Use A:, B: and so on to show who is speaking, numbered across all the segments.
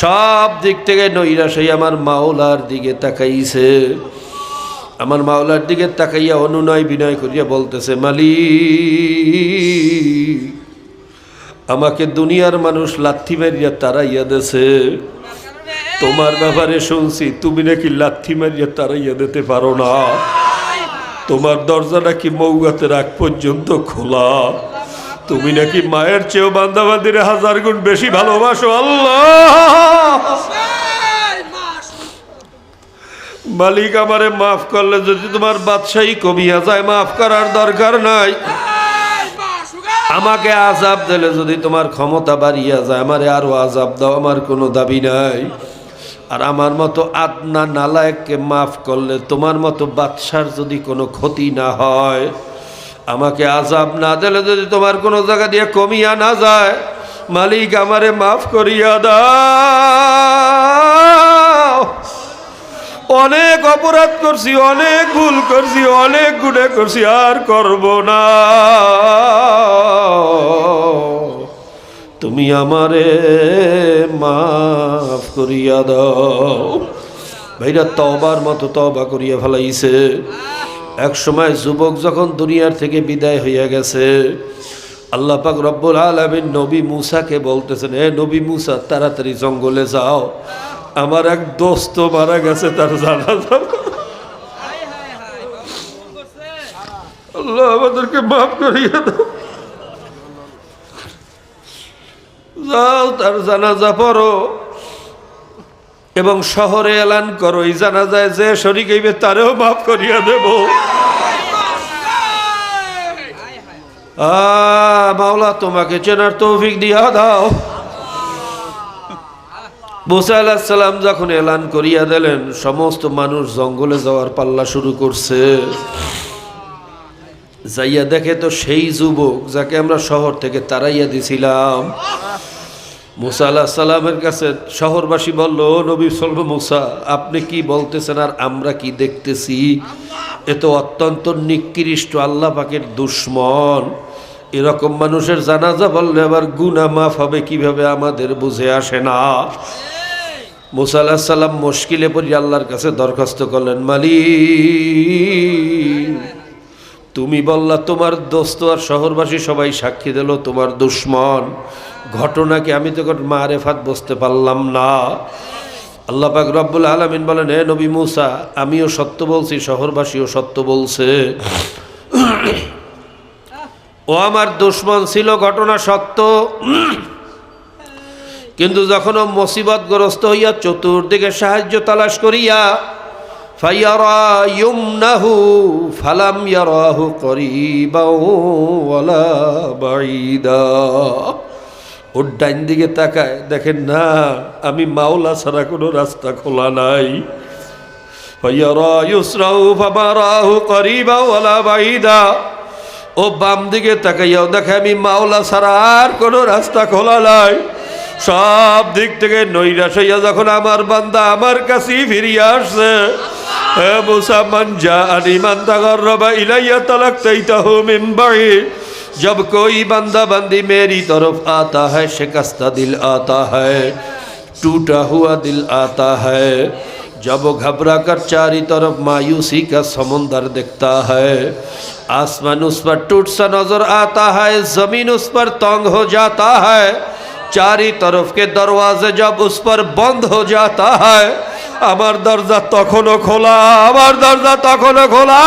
A: সব দিক থেকে নৈরাশাই আমার মাওলার দিকে তাকাইছে। আমার মাওলার দিকে তাকাইয়া অনুনয় বিনয় করিয়া বলতেছে মালি আমাকে দুনিয়ার মানুষ লাথি মারিয়া তারাইয়া দেছে। তোমার ব্যাপারে শুনছি, তুমি নাকি লাথি মারিয়া তারাইয়া দিতে পারো না। তোমার দরজা নাকি মৌগাতে আগ পর্যন্ত খোলা? তুমি নাকি মায়ের চেয়েও বান্দাবান্দির হাজার গুণ বেশি ভালোবাসো? আল্লাহ! মালিক আমারে মাফ করলে যদি তোমার বাদশাহী কমিয়া যায়, মাফ করার দরকার নাই। আমাকে আজাব দিলে যদি তোমার ক্ষমতা বাড়িয়া যায়, আমারে আরও আজাব দাও, আমার কোনো দাবি নাই। আর আমার মতো আদনা নালায়ককে মাফ করলে তোমার মতো বাদশার যদি কোনো ক্ষতি না হয় আমাকে আজাব না দিলে যদি তোমার কোনো জায়গা দিয়ে কমিয়া না যায়, মালিক আমারে মাফ করিয়া দাও। অনেক অপরাধ করছি, অনেক ভুল করছি, অনেক গুণে করছি, আর করব না। তুমি আমারে মাফ করিয়া দাও। ভাইরা তবার মতো তবা করিয়া ফেলাইছে। এক সময় যুবক যখন দুনিয়ার থেকে বিদায় হইয়া গেছে, আল্লাহ পাক রব্বুল আলমিন নবী মুসাকে বলতেছেন, এ নবী মুসা, তাড়াতাড়ি জঙ্গলে যাও। আমার এক দোস্ত মারা গেছে তার জানা আল্লাহ আমাদেরকে মাফ করিয়া দাও। যাও, তার জানাজা পড়ো। এবং শহরে এলান করো, এই জানাজায় যে শরিক হইবে তারেও মাফ করিয়া দেব। মাওলা, তোমাকে চেনার তৌফিক দিয়া দাও। মুসা আলাহিসাল্লাম যখন এলান করিয়া দিলেন, সমস্ত মানুষ জঙ্গলে যাওয়ার পাল্লা শুরু করছে। যাইয়া দেখে তো সেই যুবক যাকে আমরা শহর থেকে তাড়াইয়া দিছিলাম। মুসা আল্লাহ সাল্লামের কাছে শহরবাসী বলল, "ও নবী সল্ভ মুসা, আপনি কি বলতেছেন আর আমরা কি দেখতেছি? এ তো অত্যন্ত নিকৃষ্ট, আল্লাহ পাকের দুশ্মন। এরকম মানুষের জানাজা বললে আবার গুনা মাফ হবে, কীভাবে আমাদের বুঝে আসে না। মুসা আল্লাহ সাল্লাম মুশকিলে পড়ি আল্লাহর কাছে দরখাস্ত করলেন, মালিক তুমি বললা, তোমার দোস্ত আর শহরবাসী সবাই সাক্ষী দিল, তোমার দুশ্মন। ঘটনাকে আমি তখন মারেফাত বসতে পারলাম না। আল্লাহ পাক রব্বুল আলমিন বলেন হে নবী মুসা, আমিও সত্য বলছি, শহরবাসীও সত্য বলছে। ও আমার দুশ্মন ছিল, ঘটনা সত্য। কিন্তু যখন মুসিবতগ্রস্ত হইয়া চতুর্দিকে সাহায্য তালাশ করিয়া ফাইয়ারা ইউমনাহু ফালাম ইয়ারাহু করিবা ওয়ালা বাঈদা। ওর ডাইন দিকে তাকায়, দেখেন, না, আমি মাওলা ছাড়া কোনো রাস্তা খোলা নাই। ও বাম দিকে তাকাইয়াও, দেখে, আমি মাওলা ছাড়া আর কোনো রাস্তা খোলা নাই। সব দিক থেকে নৈরাশ হইয়া যখন আমার বান্দা আমার কাছেই ফিরিয়ে আসছে হে মুসা মঞ্জা আনিমান তাগরবা ইলাইয়া তালাক তাইতাহু মিন বাঈদ जब कोई बंदा बंदी मेरी तरफ आता है शिकस्ता दिल आता है टूटा हुआ दिल आता है जब वो घबरा कर चारी तरफ मायूसी का समुंदर दिखता है आसमान उस पर टूट सा नजर आता है जमीन उस पर तंग हो जाता है चारी तरफ के दरवाजे जब उस पर बंद हो जाता है আমার দরজা তখনও খোলা আমার দরজা তখনও খোলা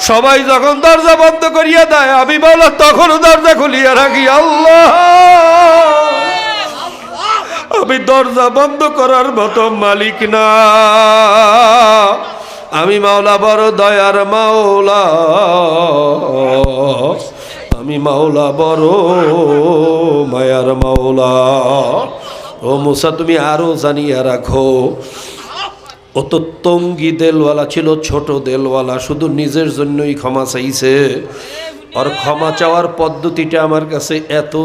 A: সবাই যখন দরজা বন্ধ করিয়া দেয় আমি বলো তখনও দরজা খুলিয়া রাখি আল্লাহ আমি দরজা বন্ধ করার মতো মালিক না আমি মাওলা বড় দয়ার মাওলা আমি মাওলা বড়, মায়ার মাওলা। ও মুসা, তুমি আরও জানিয়া রাখো, ও তো তঙ্গি দেলওয়ালা ছিল, ছোট দেলওয়ালা, শুধু নিজের জন্যই ক্ষমা চাইছে। ওর ক্ষমা চাওয়ার পদ্ধতিটা আমার কাছে এত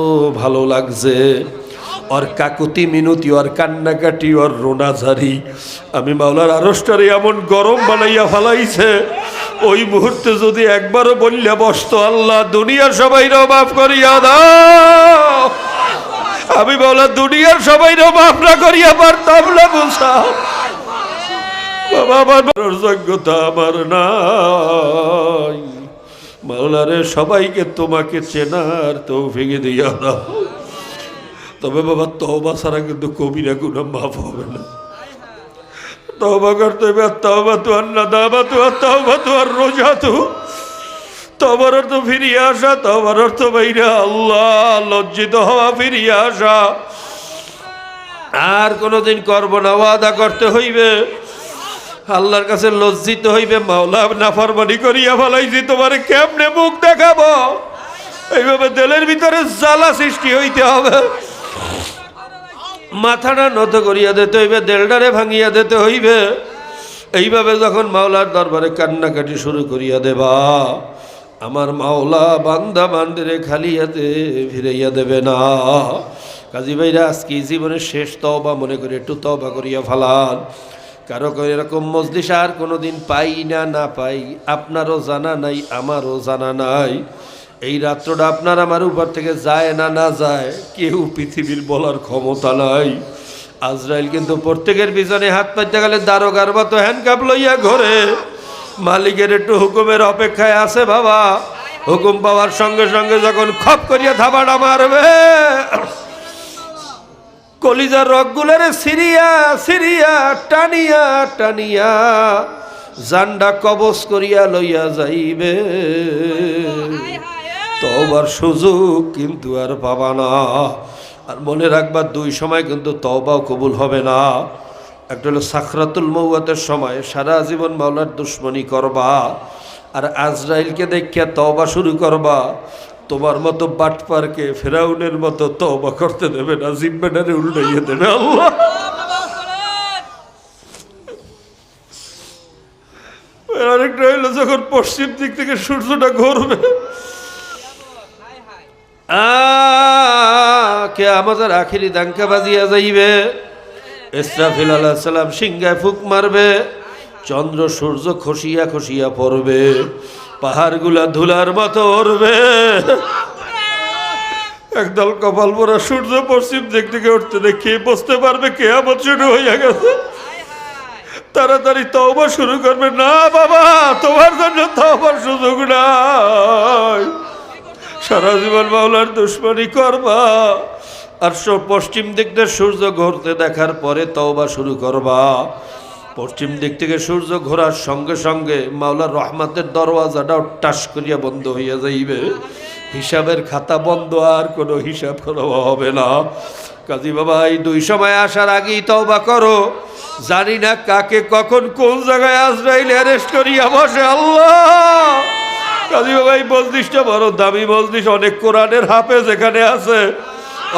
A: ভালো লাগছে। ওর কাকুতি মিনতি ওর কান্নাকাটি ওর রোনাঝারি, আমি মাওলার আরসটারে এমন গরম বানাইয়া ফেলাইছে ওই মুহূর্তে যদি একবারও বললে বসতো, আল্লাহ, দুনিয়ার সবাই মাফ করিয়া দাও। আমি বলা, দুনিয়ার সবাই মাফ না করিয়া পারতাম না আমার যোগ্যতা আমার সবাইকে তোমাকে চেনার তবে বাবা তবা ছাড়া কিন্তু কবিরা গুণা মাফ হবে না। তবা করতে আর না দাবা তো আর তবা তো রোজা তো তবার অর্থ ফিরিয়ে আসা তবার অর্থ বাইরে আল্লাহ, লজ্জিত হওয়া, ফিরিয়ে আসা। আর কোনোদিন করব না, ওয়াদা করতে হইবে। আল্লাহর কাছে লজ্জিত হইবে, মাওলা নাফরমানি করিয়া ফেলাইছি, তোমার কেমনে মুখ দেখাবো? এইভাবে দেলের ভিতরে জ্বালা সৃষ্টি হইতে হবে। মাথাটা নত করিয়া দিতে হইবে দেলডারে ভাঙিয়া দিতে হইবে। এইভাবে যখন মাওলার দরবারে কান্নাকাটি শুরু করিয়া দেবা, আমার মাওলা বান্দা বান্দিরে খালি হাতে ফিরাইয়া দেবে না। কাজী ভাইরা, আজকে জীবনের শেষ তবা মনে করে একটু তবা করিয়া ফালান। কারও এরকম মজলিস আর কোনো দিন পাই না না পাই, আপনারও জানা নাই, আমারও জানা নাই। এই রাত্রটা আপনার আমার উপর থেকে যায় না না যায়, কেউ পৃথিবীর বলার ক্ষমতা নাই। আজরাইল কিন্তু প্রত্যেকের পিছনে হাত পাইতে গেলে দারোগার মতো হ্যান্ডকাপ লইয়া ঘরে। মালিকের একটু হুকুমের অপেক্ষায় আছে বাবা। হুকুম পাওয়ার সঙ্গে সঙ্গে যখন খপ করিয়া থাবাটা মারবে, কলিজার রগগুলারে সিরিয়া সিরিয়া, টানিয়া টানিয়া, জান্ডা কবজ করিয়া লইয়া যাইবে। তবার সুযোগ কিন্তু আর পাবা না। আর মনে রাখবা, দুই সময় কিন্তু তবাও কবুল হবে না। একটা হলো সাখরাতুল মৌয়াতের সময় সারা জীবন মাওলার দুশ্মনী করবা, আর আজরাইলকে দেখিয়া তবা শুরু করবা, তোমার মতো বাটপারকে ফেরাউনের মতো তবা করতে দেবে না, জিম্মেদারে উল্টাইয়ে দেবে আল্লাহ। আরেকটা হইল, যখন পশ্চিম দিক থেকে সূর্যটা ঘুরবে কে আমাদের আখিরি দাঙ্কা বাজিয়া যাইবে। ইসরাফিল আলাহ সালাম সিংহায় ফুক মারবে। চন্দ্র, সূর্য খসিয়া খসিয়া পড়বে। পাহাড়গুলা ধুলার মতো উড়বে। একদল কপাল পরা সূর্য পশ্চিম দিক থেকে উঠতে দেখে বসতে পারবে কে আমার শুরু হইয়া গেছে। তাড়াতাড়ি তওবা শুরু করবে। না বাবা, তোমার জন্য তওবার সুযোগ নাই। সারা জীবন মাওলার দুশ্মনী করবা। আর পশ্চিম দিক থেকে সূর্য ঘুরতে দেখার পরে তওবা শুরু করবা। পশ্চিম দিক থেকে সূর্য ঘোরার সঙ্গে সঙ্গে মাওলার রহমাতের দরওয়াজাটাও টাস করিয়া বন্ধ হইয়া যাইবে। হিসাবের খাতা বন্ধ আর কোনো হিসাব করা হবে না। কাজী বাবা, এই দুই সময় আসার আগেই তওবা করো। জানি না কাকে কখন কোন জায়গায় আজরাইল অ্যারেস্ট করিয়া বসে আল্লাহ। কাজী বাবা এই মজলিসটা বড় দামি মজলিস, অনেক কোরআনের হাফেজ এখানে আছে।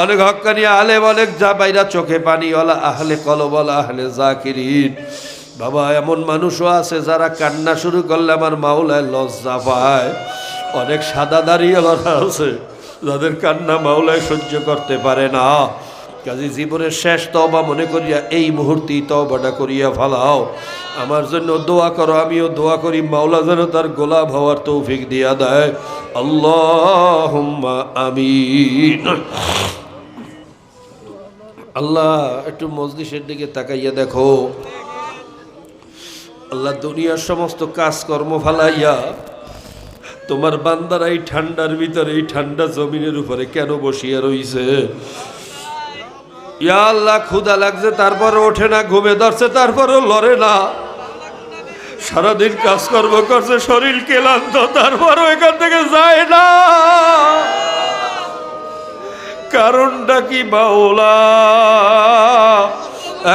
A: অনেক হক্কানি আলেম, অনেক যা বাইরা চোখে পানিওয়ালা আহলে কলবলা আহলে জাকিরিন। বাবা, এমন মানুষও আছে যারা কান্না শুরু করলে আমার মাওলায় লজ্জা পায়। অনেক সাদা দাঁড়িয়েওয়ালা আছে, যাদের কান্না মাওলায় সহ্য করতে পারে না। কাজী জীবনের শেষ তবা মনে করিয়া এই মুহূর্তেই তবাটা করিয়া ফালাও। আমার জন্য দোয়া করো, আমিও দোয়া করি, মাওলা যেন তার গোলাপ হওয়ার তৌফিক দিয়া দেয়। আল্লাহ আমিন। আল্লাহ, একটু মজলিসের দিকে তাকাইয়া দেখো। আল্লাহ দুনিয়ার সমস্ত কাজকর্ম ফালাইয়া, তোমার বান্দার এই ঠান্ডার ভিতরে, এই ঠান্ডা জমিনের উপরে কেন বসিয়া রইছে? ইয়া আল্লাহ ক্ষুদা লাগছে, তারপরও ওঠে না, ঘুমে ধরছে, তারপরও লড়ে না। সারাদিন কাজকর্ম করছে, শরীর ক্লান্ত, তারপরও এখান থেকে যায় না। কারণটা কি বাউলা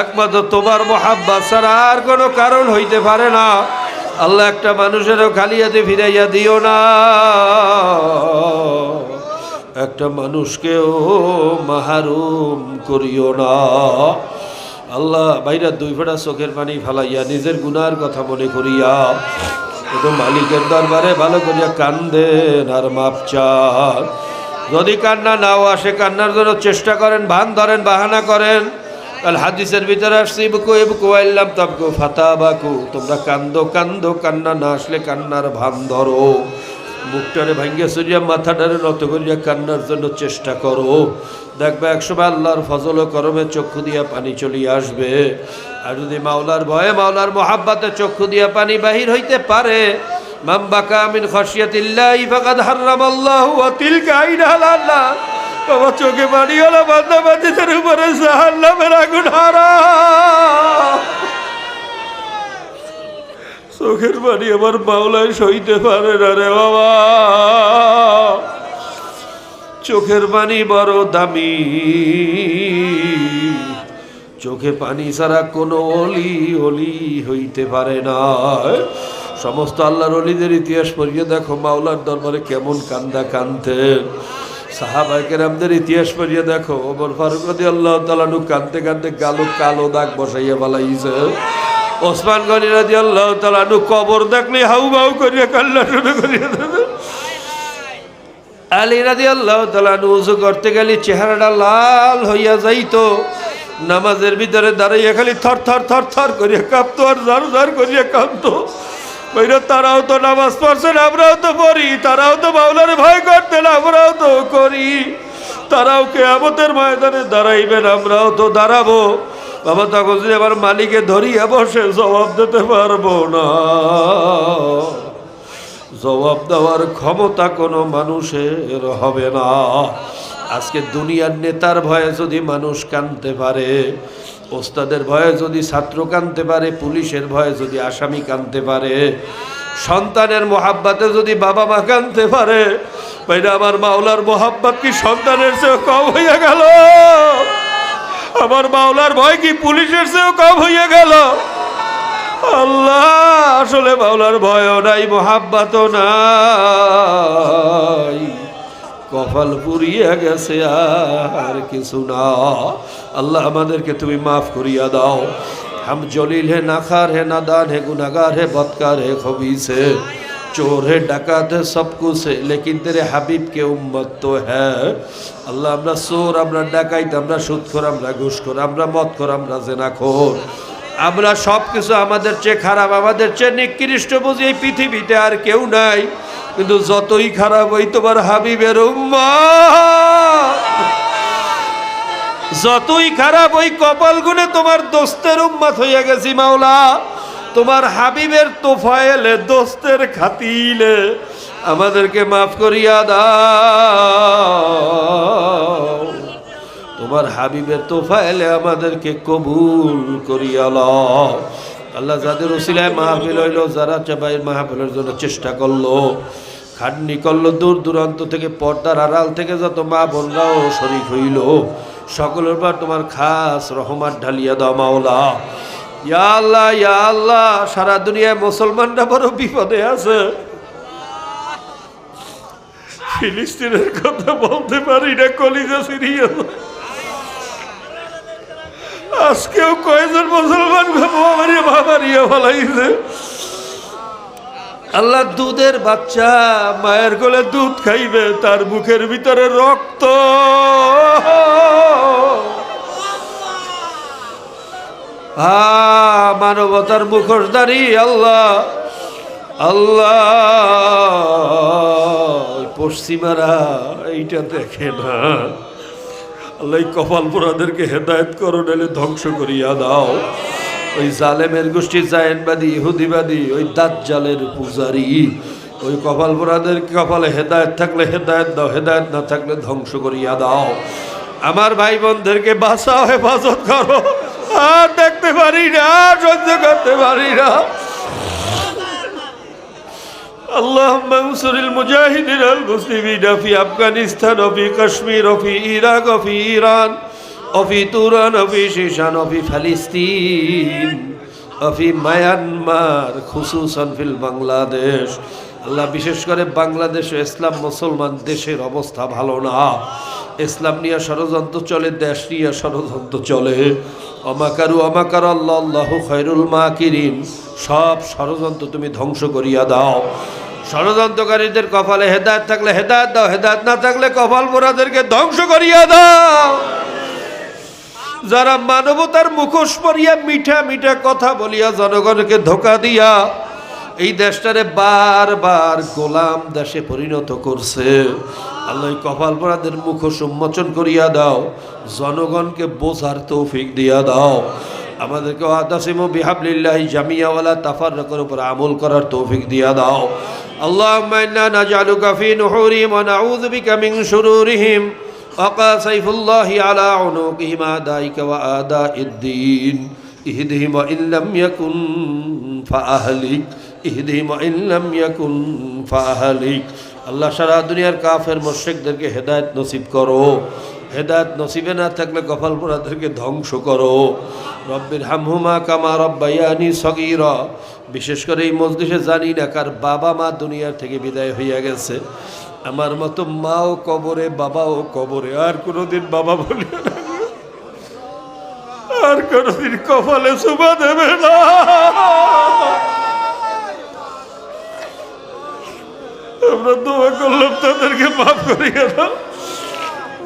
A: একমাত্র তোমার মোহাব্বা ছাড়া আর কোনো কারণ হইতে পারে না। আল্লাহ একটা মানুষেরও খালিয়াতে ফিরাইয়া দিও না। একটা মানুষকেও মাহারুম করিও না। আল্লাহ বাইরা দুই ফোঁটা চোখের পানি ফালাইয়া নিজের গুনার কথা মনে করিয়া একটু মালিকের দরবারে ভালো করিয়া কান্দেন আর মাপ চান। যদি কান্না নাও আসে, কান্নার জন্য চেষ্টা করেন ভান ধরেন, বাহানা করেন। কাল হাদিসের ভিতরে আসছি বুকু এবুকু আইলাম তাবকু ফাতা বাকু তোমরা কান্দো কান্দো, কান্না না আসলে কান্নার ভান ধরো। মুখটারে ভাঙ্গিয়া সরিয়া মাথাটারে নত করিয়া কান্নার জন্য চেষ্টা করো। দেখবে একসময় আল্লাহর ফজল ও করমে চক্ষু দিয়া পানি চলিয়ে আসবে। আর যদি মাওলার ভয়ে মাওলার মোহাব্বাতে চক্ষু দিয়া পানি বাহির হইতে পারে চোখে পানি হলো উপরে চোখের পানি আমার মাওলায় সইতে পারে না রে বাবা। চোখের পানি বড় দামি। চোখে পানি ছাড়া কোনো অলি অলি হইতে পারে না। সমস্ত আল্লাহর অলিদের ইতিহাস পড়িয়ে দেখো, মাওলার দরবারে কেমন কান্দা কানতেন সাহাবাইকের আমাদের ইতিহাস পড়িয়ে দেখো, ওমর ফারুক আল্লাহ তালানু কানতে কানতে গালো কালো দাগ বসাইয়া বালাইছে ওসমান গনি রাজি আল্লাহ তালানু কবর দেখলে হাউ বাউ করিয়া কান্না শুরু করিয়া দেবে। আলী রাজি আল্লাহ তালানু উজু করতে গেলে চেহারাটা লাল হইয়া যাইত। নামাজের ভিতরে দাঁড়াইয়া খালি থর থর থর থর করিয়া কাঁপতো আর ঝাড় ঝাড় করিয়া কাঁপতো। তারাও তো নামাজ পড়ছেন আমরাও তো পড়ি। তারাও তো বাউলারে ভয় করতেন আমরাও তো করি। তারাও কে কেয়ামতের ময়দানে দাঁড়াইবেন আমরাও তো দাঁড়াবো। বাবা তখন যদি আমার মালিকে ধরিয়া বসে, জবাব দিতে পারব না। জবাব দেওয়ার ক্ষমতা কোনো মানুষের হবে না। আজকে দুনিয়ার নেতার ভয়ে যদি মানুষ কানতে পারে, ওস্তাদের ভয়ে যদি ছাত্র কানতে পারে, পুলিশের ভয়ে যদি আসামি কানতে পারে, সন্তানের মোহাব্বাতে যদি বাবা মা কানতে পারে বাইরে আমার মাওলার মোহাব্বত কি সন্তানের চেয়েও কম হইয়া গেল? আমার বাউলার ভয় কি পুলিশের চেয়েও কম হইয়া গেল? আল্লাহ, আসলে বাউলার ভয়ও নাই, মোহাব্বাতও নাই। কপাল পুরিয়া গেছে আর কিছু না। আল্লাহ আমাদেরকে তুমি মাফ করিয়া দাও। হাম জলিল হে, নাখার হে, নাদান হে, গুনাগার হে বৎকার হে, খবিস হে। चोर है डाकात है सब कुछ है लेकिन तेरे হাবিব কে উম্মত তো হ্যাঁ আল্লাহ আমরা চোর আমরা ডাকাইত আমরা সুদখোর আমরা ঘুষখোর আমরা মদখোর আমরা জেনাখোর আমরা সব কিছু আমাদের চেয়ে খারাপ আমাদের চেয়ে নিকৃষ্ট বুঝি এই পৃথিবীতে আর কেউ নাই কিন্তু যতই খারাপ ওই তোমার হাবিবের উম্মা যতই খারাপ ওই কপাল গুনে তোমার দোস্তের উম্মাত হইয়া গেছি মাওলা তোমার হাবিবের তোফায়েলে দোস্তের খাতিলে আমাদেরকে মাফ করিয়া দাও। তোমার হাবিবের তোফায়েলে আমাদেরকে কবুল করিয়া লও। আল্লাহ যাদের ওসিলায় মাহফিল হইল, যারা চাবাইয়ের মাহফিলের জন্য চেষ্টা করল, খাটনি করল, দূর দূরান্ত থেকে পর্দার আড়াল থেকে যত মা বোনরাও শরিক হইল, সকলের পর তোমার খাস রহমান ঢালিয়া দাও মাওলা। ইয়া আল্লাহ ইয়া আল্লাহ, সারা দুনিয়ায় মুসলমানরা বড় বিপদে আছে। ফিলিস্তিনের কথা বলতে পারি না, কলিজা সিরিয়াস আজকেও কয়েকজন মুসলমান মহামারিয়া মহামারিয়া ফলাইছে। আল্লাহ দুধের বাচ্চা, মায়ের কোলে দুধ খাইবে, তার মুখের ভিতরে রক্ত। মানবতার মুখোশধারী আল্লাহ আল্লাহ। ওই পশ্চিমারা এইটা দেখে না। আল্লাহ কপাল পোড়াদেরকে হেদায়ত করো, নাহলে ধ্বংস করিয়া দাও। ওই জালেমের গোষ্ঠী, জায়নবাদী, ইহুদিবাদী, ওই দাজ্জালের পূজারি, ওই কপাল পোড়াদের কপালে হেদায়ত থাকলে হেদায়ত দাও, হেদায়ত না থাকলে ধ্বংস করিয়া দাও। আমার ভাই বোনদেরকে বাঁচাও, হেফাজত করো। আর পারি না আর সহ্য করতে পারি না اللهم انصر المجاهدين المسلمين في افغانستان وفي كشمير وفي عراق وفي ايران وفي توران وفي شيشان وفي فلسطين وفي মায়ানমার খুসুসান ফিল বাংলাদেশ আল্লাহ বিশেষ করে বাংলাদেশ ও ইসলাম মুসলমান দেশের অবস্থা ভালো না ইসলাম নিয়ে ষড়যন্ত্র চলে দেশ নিয়ে ষড়যন্ত্র চলে অমাকারু অমাকার আল্লাহ আল্লাহ মা মাকিরিন। সব ষড়যন্ত্র তুমি ধ্বংস করিয়া দাও। ষড়যন্ত্রকারীদের কপালে হেদায়ত থাকলে হেদায়ত দাও, হেদায়ত না থাকলে কপাল বোরাদেরকে ধ্বংস করিয়া দাও। যারা মানবতার মুখোশ পরিয়া মিঠা মিঠা কথা বলিয়া জনগণকে ধোকা দিয়া এই দেশটারে বারবার গোলাম দেশে পরিণত করছে আল্লাহ এই কপাল পরাদের মুখ সম্মোচন করিয়া দাও জনগণকে বোঝার তৌফিক দিয়া দাও আমাদেরকে আদাসিম বিহাবলিল্লাহি জামিয়াওয়ালা তাফাররকের উপর আমল করার তৌফিক দিয়া দাও اللهم إنا نجعلك في نحورهم ونعوذ بك من شرورهم وقى سيف الله على عنقهم أعدائك وأعداء الدين اهدهم وإن لم يكن فأهلك আল্লাহ সারা দুনিয়ার কাফের মোশেকদেরকে হেদায়ত নসিব করো। হেদায়ত নসিবে না থাকলে কপাল পোড়াদেরকে ধ্বংস করো। রব্বির হামহুমা কামা রব্বাইয়ানি সগির। বিশেষ করে এই মজলিসে জানি না কার বাবা মা দুনিয়ার থেকে বিদায় হইয়া গেছে। আমার মতো মাও কবরে, বাবাও কবরে। আর কোনোদিন বাবা বলি আর কোনোদিন কপালে সুবা দেবে না। আমরা দোয়া করলাম তাদেরকে মাফ করিয়ে দাও।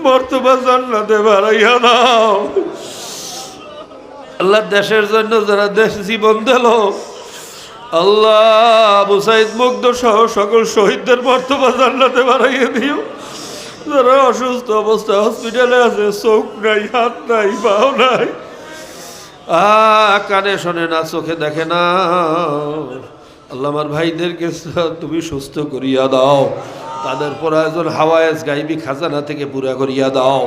A: বর্তমান জান্নাতে বাড়াইয়া দাও। আল্লাহ দেশের জন্য যারা দেশ জীবন দিল, আল্লাহ আবু সাইদ মুগ্ধ সহ সকল শহীদদের বর্তমান জান্নাতে বাড়াইয়ে দিও। যারা অসুস্থ অবস্থা হসপিটালে আছে, চোখ নাই, হাত নাই, পাও নাই। আ কানে শোনে না, চোখে দেখে না। আল্লাহ আমার ভাইদেরকে তুমি সুস্থ করিয়া দাও। তাদের প্রয়োজন হাওয়ায় গাইবি খাজানা থেকে পুরা করিয়া দাও।